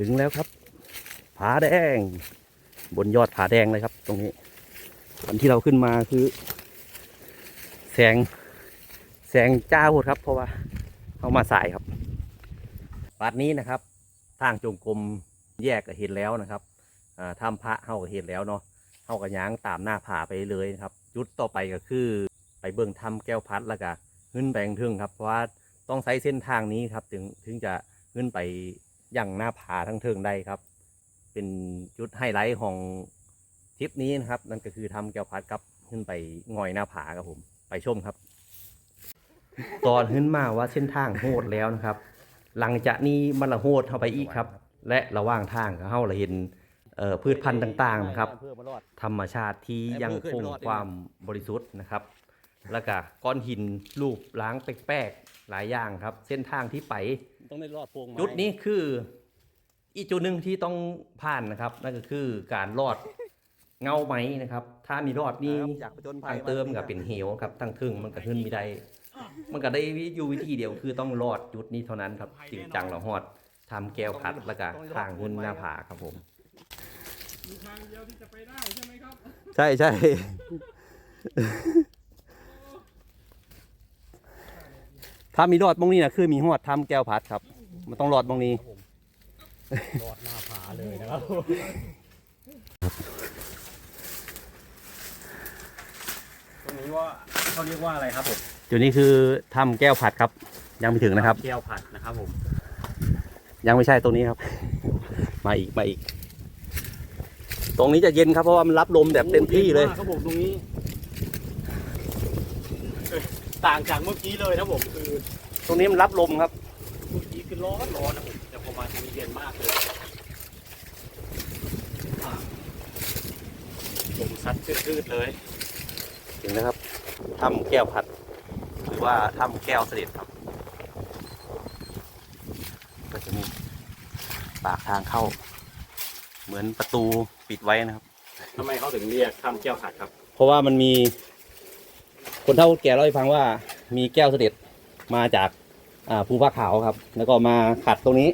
ถึงแล้วครับ ผาแดง บนยอดผาแดงเลยครับ ตรงนี้วันที่เราขึ้นมาคือ แสง แสงจ้าโหดครับ เพราะว่าเอามาสายครับวัดนี้นะครับ ทางจงกรมแยกก็เห็นแล้วนะครับถ้ำพระเฮาก็เห็นแล้วเนาะเฮาก็ย้างตามหน้าผาไปเลยครับ จุดต่อไปก็คือ ไปเบิ่งถ้ำแก้วพัดแล้วก็ขึ้นแบงทึ่งครับ เพราะว่าต้องใช้เส้นทางนี้ครับ ถึงถึงจะขึ้นไป ยังหน้าผาทั้งเทิงได้ครับ เป็นจุดไฮไลท์ของทริปนี้นะครับ นั่นก็คือทำแก้วพัดกับขึ้นไปงอยหน้าผาครับผม ไปชมครับ ตอนขึ้นมาว่าเส้นทางโหดแล้วนะครับ หลังจากนี้มันละโหดเข้าไปอีกครับ และระหว่างทางก็เฮาเห็นพืชพันธุ์ต่างๆนะครับ ธรรมชาติที่ยังคงความบริสุทธิ์นะครับ แล้วก็ก้อนหินรูปล้างแปลกๆหลายอย่างครับ เส้นทางที่ไป ต้องได้รอดโพรงไม้จุดนี้คือ อีกจุดหนึ่งที่ต้องผ่านนะครับ นั่นก็คือการรอดเงาไหมนะครับ ถ้ามีรอดนี่ อยากไปจนภัทายงเติมกับเป็นเหวครับทางทึ่งมันก็ขึ้นไม่ได้ มันก็ได้อยู่วิธีเดียวคือต้องรอดจุดนี้เท่านั้นครับจึงจังเราหอดทำแก้วพัดแล้วก็ทางขึ้นหน้าผาครับผม มีทางเดียวที่จะไปได้ใช่ไหมครับ ใช่ใช่ ถ้ามีรอดตรงนี้นะคือมีหอดทำแก้วพัดครับ มันต้องรอดตรงนี้รอดหน้าผาเลยนะครับตรงนี้ว่าเขาเรียกว่าอะไรครับผมจุดนี้คือทำแก้วผัดครับ ยังไม่ถึงนะครับ แก้วผัดนะครับผม ยังไม่ใช่ตรงนี้ครับ มาอีกมาอีก ตรงนี้จะเย็นครับเพราะว่ามันรับลมแบบเต็มที่เลยโอ้โหดีมากครับผมตรงนี้เอ้ย ต่างจากเมื่อกี้เลยนะผมคือตรงนี้มันรับลมครับเมื่อกี้คือร้อนร้อนนะผมแต่พอมาตรงนี้เย็นมากเลยอะลมซัดชืดๆเลยถึงนะครับทำแก้วผัด หรือว่าทำแก้วเสด็จครับ ก็จะมีปากทางเข้า เหมือนประตูปิดไว้นะครับทำไมเขาถึงเรียกทำแก้วผัดครับ เพราะว่ามันมี คนเฒ่าแก่เล่าให้ฟังว่ามีแก้วเสด็จมาจากอ่าภูพระขาวครับ แล้วก็มาขัดตรงนี้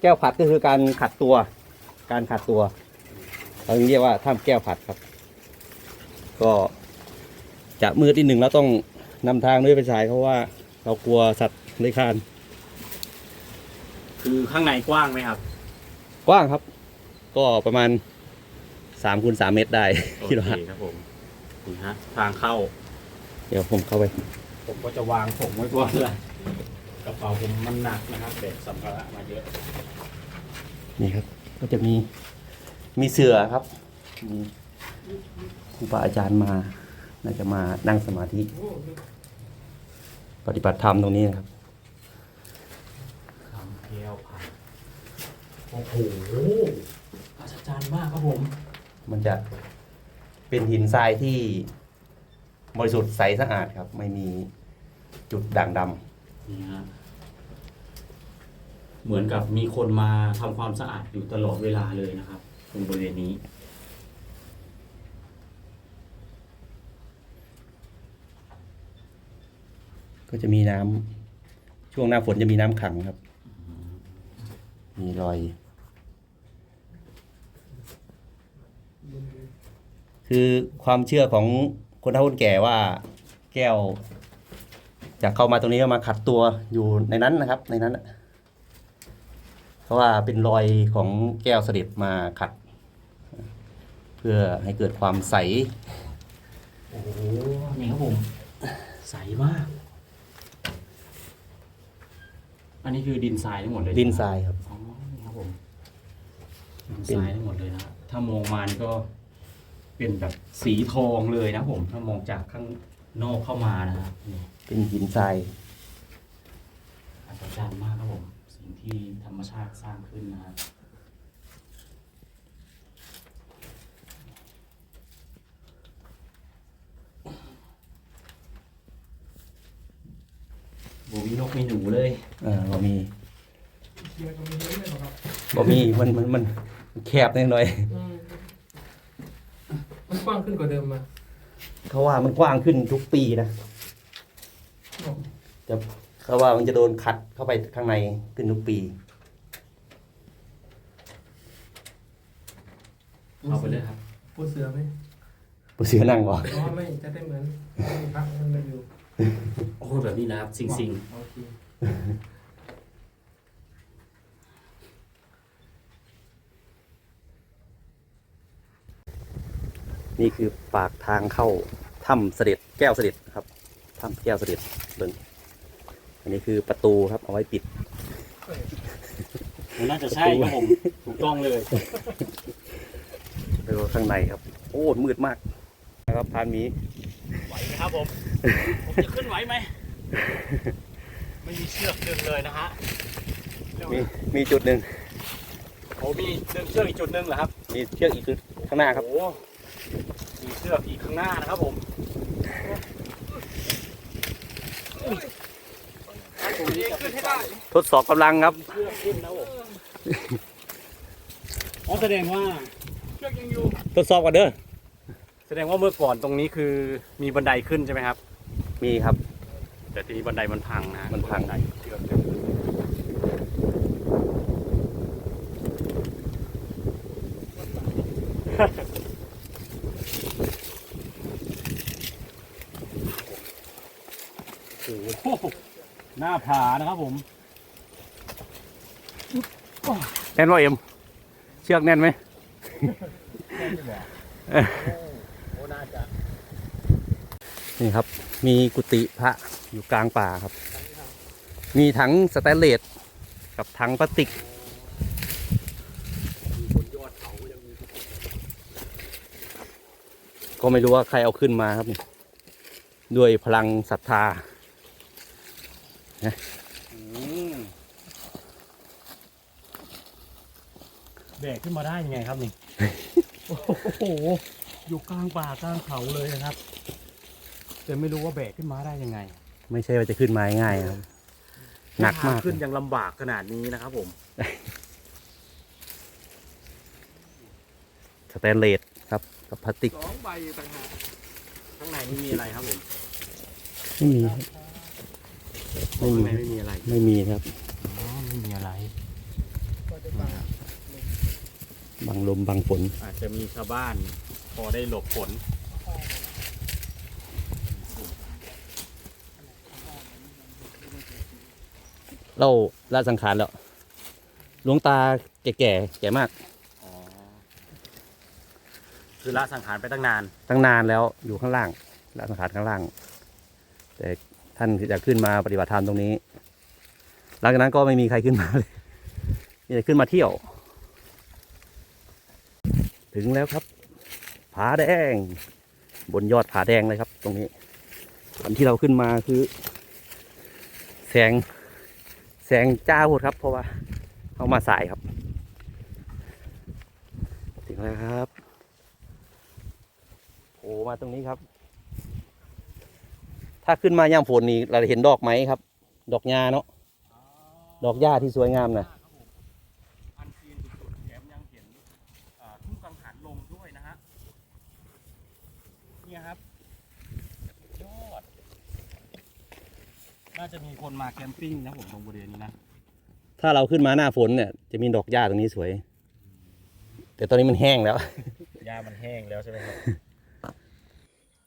แก้วผัดก็คือการขัดตัว การขัดตัวเราเรียกว่าถ้ำแก้วผัดครับ ก็จะมืดนิดหนึ่งแล้วต้องนำทางด้วยไฟฉายเพราะว่าเรากลัวสัตว์เลื้อยคลาน คือข้างในกว้างไหมครับ กว้างครับ ก็ประมาณสามคูณสามเมตรได้โอคิดว่าเคครับผมนี่ฮะทางเข้า เดี๋ยวผมเข้าไป ผมก็จะวางผงไว้ก่อนเลยกระเป๋าผมมันหนักนะครับเด็กสัมภาระมาเยอะนี่ครับ ก็จะมีมีเสือครับ มีครูบาอาจารย์มา น่าจะมานั่งสมาธิ ปฏิบัติธรรมตรงนี้นะครับทำแก้วผัดโอ้โหอัศจรรย์มากครับผม มันจะเป็นหินทรายที่ บริสุทธิ์ใสสะอาดครับ ไม่มีจุดด่างดำนี่ฮะเหมือนกับมีคนมาทำความสะอาดอยู่ตลอดเวลาเลยนะครับตรงบริเวณนี้ ก็จะมีน้ำช่วงหน้าฝนจะมีน้ำขังครับ มีรอย คือความเชื่อของ คนเฒ่าคนแก่ว่าแก้วจะเข้ามาตรงนี้ก็มาขัดตัวอยู่ในนั้นนะครับ ในนั้นน่ะเพราะว่าเป็นรอยของแก้วเสด็จมาขัด เพื่อให้เกิดความใส โอ้โหนี่ครับผม ใสมาก อันนี้คือดินทรายทั้งหมดเลยดินทรายครับอ๋อนี่ครับผมดินทรายทั้งหมดเลยนะถ้ามองมานี่ก็เป็นแบบ สีทองเลยนะผมถ้ามองจากข้างนอกเข้ามานะครับนี่เป็นหินทรายอัศจรรย์มากครับผม สิ่งที่ธรรมชาติสร้างขึ้นนะครับโบมีนกมีหนูเลยเออบ่มีเกียร์ก็มีเยอะเลยเหรอครับบ่มีมันมันมันแคบนิดหน่อย อืม มันกว้างขึ้นกว่าเดิมมาเขาว่ามันกว้างขึ้นทุกปีนะจะเขาว่ามันจะโดนขัดเข้าไปข้างในขึ้นทุกปี เอาไปเลยครับปูเสือไหมปูเสือนั่งก่อนอ๋อไม่จะได้เหมือนพักมันมาอยู่ โอ้แบบนี้นะครับ สิงสิง นี่คือปากทางเข้าถ้ำเสด็จแก้วเสด็จครับถ้ำแก้วเสด็จเบิ่งอันนี้คือประตูครับเอาไว้ปิด มันน่าจะใช่ครับผมถูกต้องเลยแล้วก็ข้างในครับ โอ้มืดมากนะครับพานหมี ไหวไหมครับผม ผมจะขึ้นไหวไหม ไม่มีเชือกดึงเลยนะฮะมีมีจุดหนึ่งโอ้มีดึงเชือกอีกจุดหนึ่งเหรอครับ มีเชือกอีกจุดข้างหน้าครับ โอ้ มีเชือกอีกข้างหน้านะครับผมตรงนี้จะเป็นการทดสอบกำลังครับ เชือกขึ้นนะผมอ๋อแสดงว่าเชือกยังอยู่ทดสอบกันเด้อ แสดงว่าเมื่อก่อนตรงนี้คือมีบันไดขึ้นใช่ไหมครับ มีครับ แต่ทีนี้บันไดมันพังนะมันพัง บัไดเชือกดึงโอ้โหห น้าผานะครับผมแน่นว่าเอ็ม เชือกแน่นไหมโอ้น่าจะนี่ครับ มีกุฏิพระอยู่กลางป่าครับ มีถังสแตนเลสกับถังพลาสติกก็ไม่รู้ว่าใครเอาขึ้นมาครับ ด้วยพลังศรัทธา อืมแบกขึ้นมาได้ยังไงครับนี่ โอ้โห อยู่กลางป่ากลางเขาเลยนะครับ แต่ไม่รู้ว่าแบกขึ้นมาได้ยังไงไม่ใช่ว่าจะขึ้นมาง่ายๆครับ หนักมากทงขึ้นยังลำบากขนาดนี้นะครับผมสแตนเลสครับกับพลาสติกสองใบต่างหากข้างในนี่มีอะไรครับผม ไม่มีครับ ไม่มี ข้างในไม่มีอะไรไม่มีครับ อ๋อไม่มีอะไรก็จะบังบังลมบังฝน อาจจะมีชาวบ้าน พอได้หลบฝนเล่าละสังขารแล้วหลวงตาแก่ๆแก่มาก อ๋อคือละสังขารไปตั้งนาน ตั้งนานแล้วอยู่ข้างล่างละสังขารข้างล่าง แต่ ท่านจะขึ้นมาปฏิบัติธรรมตรงนี้ หลังจากนั้นก็ไม่มีใครขึ้นมาเลยมีแต่ขึ้นมาเที่ยว ถึงแล้วครับ ผาแดง บนยอดผาแดงเลยครับ ตรงนี้วันที่เราขึ้นมาคือ แสง แสงจ้าโหดครับ เพราะว่าเข้ามาสายครับ ถึงแล้วครับโอ้มาตรงนี้ครับ ถ้าขึ้นมายามฝนนี่เราจะเห็นดอกไหมครับ ดอกหญ้าเนาะดอกหญ้าที่สวยงามนะอันซีนสุดๆแถมยังเห็นอ่าทุ่งกังหันลมด้วยนะฮะเนี่ยครับยอดน่าจะมีคนมาแคมปิ้งนะผมตรงบริเวณนี้นะถ้าเราขึ้นมาหน้าฝนเนี่ยจะมีดอกหญ้าตรงนี้สวย แต่ตอนนี้มันแห้งแล้วหญ้ามันแห้งแล้วใช่ไหมครับ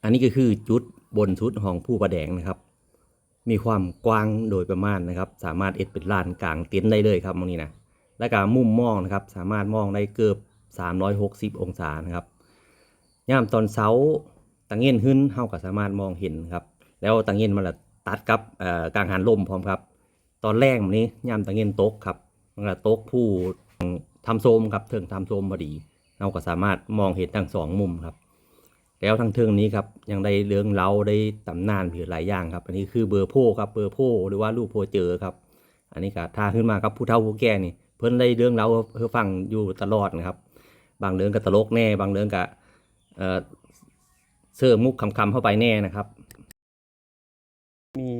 อันนี้ก็คือจุด บนชุดของผู้ประแดงนะครับ มีความกว้างโดยประมาณนะครับ สามารถเอ็ดเป็นลานกลางเต็นท์ได้เลยครับตรงนี้นะและการมุมมองนะครับ สามารถมองได้เกือบ360 องศานะครับย่ามตอนเช้าตังเงินขึ้นเฮาก็สามารถมองเห็นครับ แล้วตังเงินมันละตัดกับกลางหันลมพร้อมครับ ตอนแรกมันนี้ย่ามตังเงินตกครับมันก็ตกผู้ทำโซมครับเทิงทำโซมพอดีเราก็สามารถมองเห็นทั้งสองมุมครับ แล้วทั้งเทิงนี้ครับยังได้เรื่องเล่าได้ตำนานผิดหลายอย่างครับ อันนี้คือเบอร์โพครับเบอร์โพหรือว่ารูปโพเจอครับ อันนี้ก็ถ้าขึ้นมาครับผู้เฒ่าผู้แก่นี่ เพิ่นได้เรื่องเล่าเพื่อฟังอยู่ตลอดนะครับ บางเรื่องก็ตลกแน่ บางเรื่องก็เอ่อเสริมมุกคำๆเข้าไปแน่นะครับ มี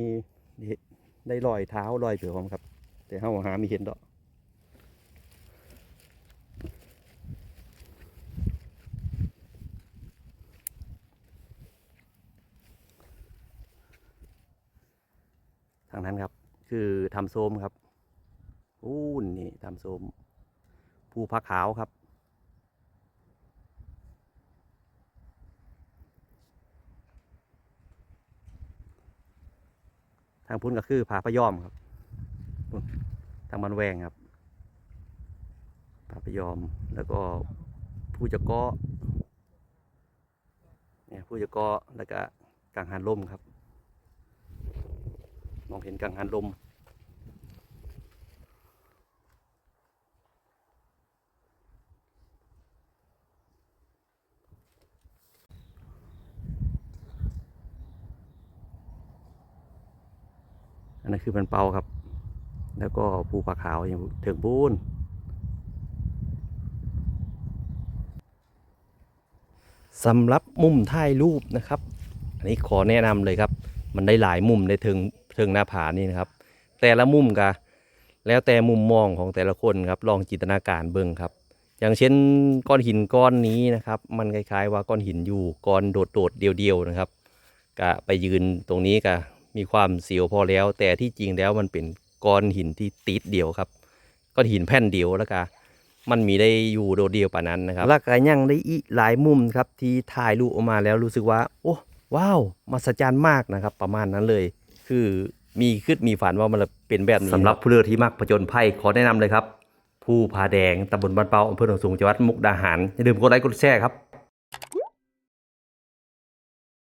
ได้รอยเท้ารอยเผือผมครับ แต่เฮาหามีเห็นดอก นั้นครับ คือทำโซมครับอู้นี่ทำโซมภูผาขาวครับ ทางพุ้นก็คือผาพยอมครับทางบันแวงครับผาพยอมแล้วก็ผู้จะก้อเนี่ยผู้จะก้อแล้วก็กลางหันล่มครับ มองเห็นกังหันลม อันนั้นคือมันเปาครับ แล้วก็ภูผาขาวอย่างเถิงบูนสำหรับมุมถ่ายรูปนะครับ อันนี้ขอแนะนำเลยครับ มันได้หลายมุมในเทิง เทิงหน้าผานี่นะครับ แต่ละมุมก็แล้วแต่มุมมองของแต่ละคนครับลองจินตนาการเบิ่งครับ อย่างเช่นก้อนหินก้อนนี้นะครับ มันคล้ายๆ ว่าก้อนหินอยู่ก้อนโดดๆเดียวๆนะครับก็ไปยืนตรงนี้ก็มีความเสียวพอแล้ว แต่ที่จริงแล้วมันเป็นก้อนหินที่ติดเดียวครับก้อนหินแผ่นเดียวแล้วก็มันมีได้อยู่โดดเดียวป่านั้นนะครับแล้วก็ยังได้อีหลายมุมครับที่ถ่ายรูปออกมาแล้วรู้สึกว่า โอ้ว้าวมหัศจรรย์มากนะครับ ประมาณนั้นเลย คือมีคิดมีฝันว่ามันเป็นแบบนี้สำหรับผู้เรือที่มักผจญภัยขอแนะนำเลยครับ ผู้ผาแดงตำบลบ้านเปาอำเภอหนองสูงจังหวัดมุกดาหารอย่าลืมกดไลค์กดแชร์ครับ